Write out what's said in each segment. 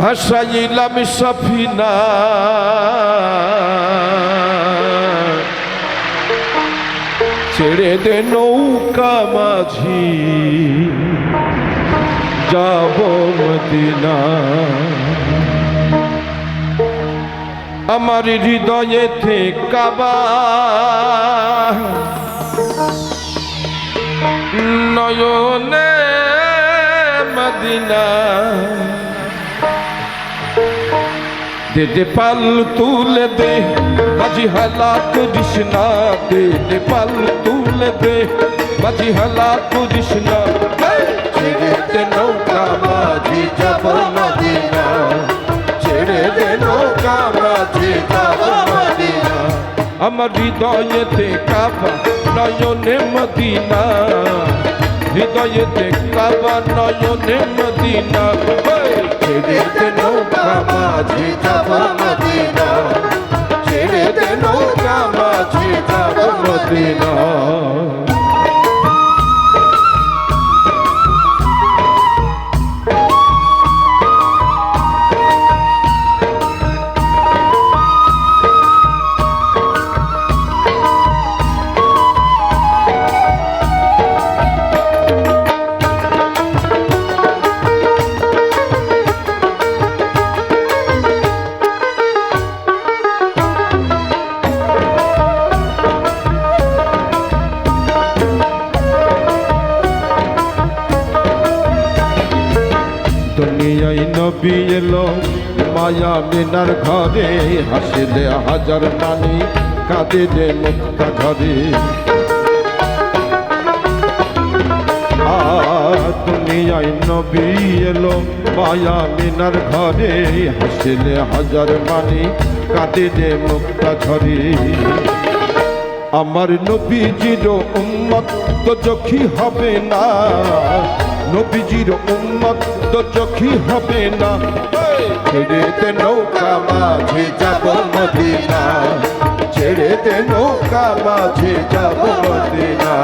ভাসাইলাম সফিনা। ছেড়ে দে নৌকা মাঝি যাব মদিনা। আমার হৃদয়েতে কাবা নয়নে মদিনা। দে দে পাল তুলে দে, মাঝি হালা না দে দে পাল তুলে দে, মাঝি হালা না ছেড়ে দে নৌকা, মাঝি যাব মদিনা। ছেড়ে দে নৌকা, মাঝি যাব মদিনা। আমার হৃদয়েতে কাবা, নয়নে মদিনা। হৃদয়েতে কাবা, নয়নে মদিনা। দে নৌকা মাঝি যাব মদিনা মায়া মিনার ঘরে হাসিলে হাজার মানি, কাঁদিলে মুক্তা ঘরে। দুনিয়ায় নবী এলো, মায়া মিনার ঘরে হাসিলে হাজার মানি, কাঁদিলে মুক্তা ঝরে আমার নবীজির উম্মত তো চোখি হবে না নবীজির উম্মত তো চোখি হবে না। ছেড়েতে নৌকা মাঝে যাব মদিনা। ছেড়েতে নৌকা মাঝে যাব মদিনা।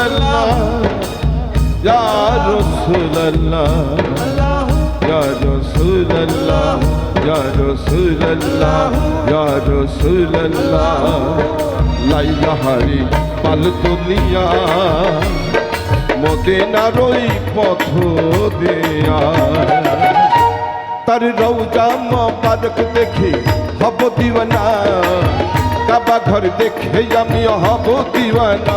রসুল্লাহ ইয়া রসুল্লাহ ইয়া রসুল্লাহ ইয়া রসুল্লাহ ইয়া রসুল্লাহ লাইলাহারি পাল তুলিয়া মদিনার ওই পথ দিয়া। তার রৌজা মোবারক দেখে হব দিওয়ানা, কাবা ঘর দেখে আমি হব দিওয়ানা।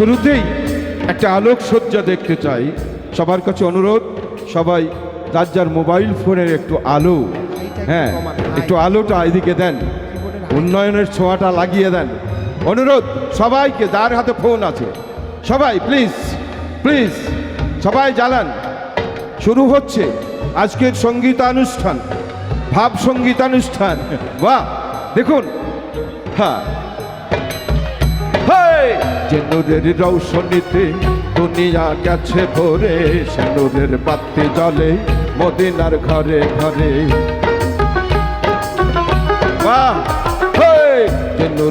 শুরুতেই একটা আলোক সজ্জা দেখতে চাই। সবার কাছে অনুরোধ, সবাই যার যার মোবাইল ফোনের একটু আলো হ্যাঁ একটু আলোটা এদিকে দেন, উন্নয়নের ছোঁয়াটা লাগিয়ে দেন। অনুরোধ, সবাইকে, যার হাতে ফোন আছে, সবাই প্লিজ প্লিজ সবাই জ্বালান। শুরু হচ্ছে আজকের সঙ্গীতানুষ্ঠান ভাব সঙ্গীতানুষ্ঠান বাহ, দেখুন হ্যাঁ! যে রৌশনীতে দুনিয়া গেছে ভরে, সে বাতি জলে মদিনার ঘরে ঘরে!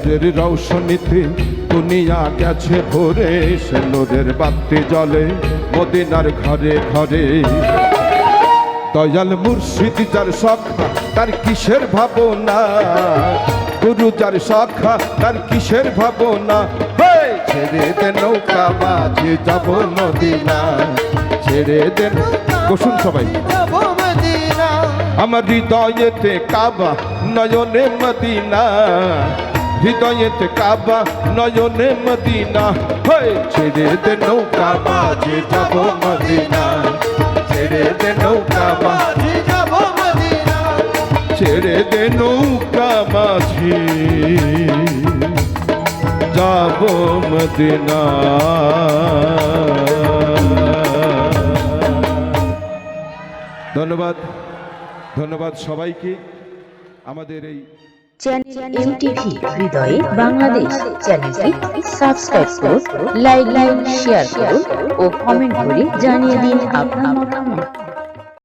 যে রৌশনীতে দুনিয়া গেছে ভরে, সে বাতি জলে মদিনার ঘরে ঘরে। দয়াল মুর্শিদ যার সখা তার কিসের ভাবনা? গুরু যার সখা তার কিসের ভাবনা! ছেড়ে দে নৌকা মাঝে যাব মদিনা ছেড়ে দেন বসুন সবাই। আমার হৃদয়েতে কাবা নয়নে মদিনা। হৃদয়েতে কাবা নয়নে মদিনা। হয় ছেড়ে দে নৌকা মাঝে যাব মদিনা। ছেড়ে দে নৌকা মাঝে ছেড়ে দে নৌকা মাঝি। যাব মদিনা। ধন্যবাদ। ধন্যবাদ সবাইকে। আমাদের এই এমটিভি হৃদয়ে বাংলাদেশ চ্যানেলটি সাবস্ক্রাইব করুন, লাইক লাইক, শেয়ার করুন ও কমেন্ট করে জানিয়ে দিন আপনার মতামত।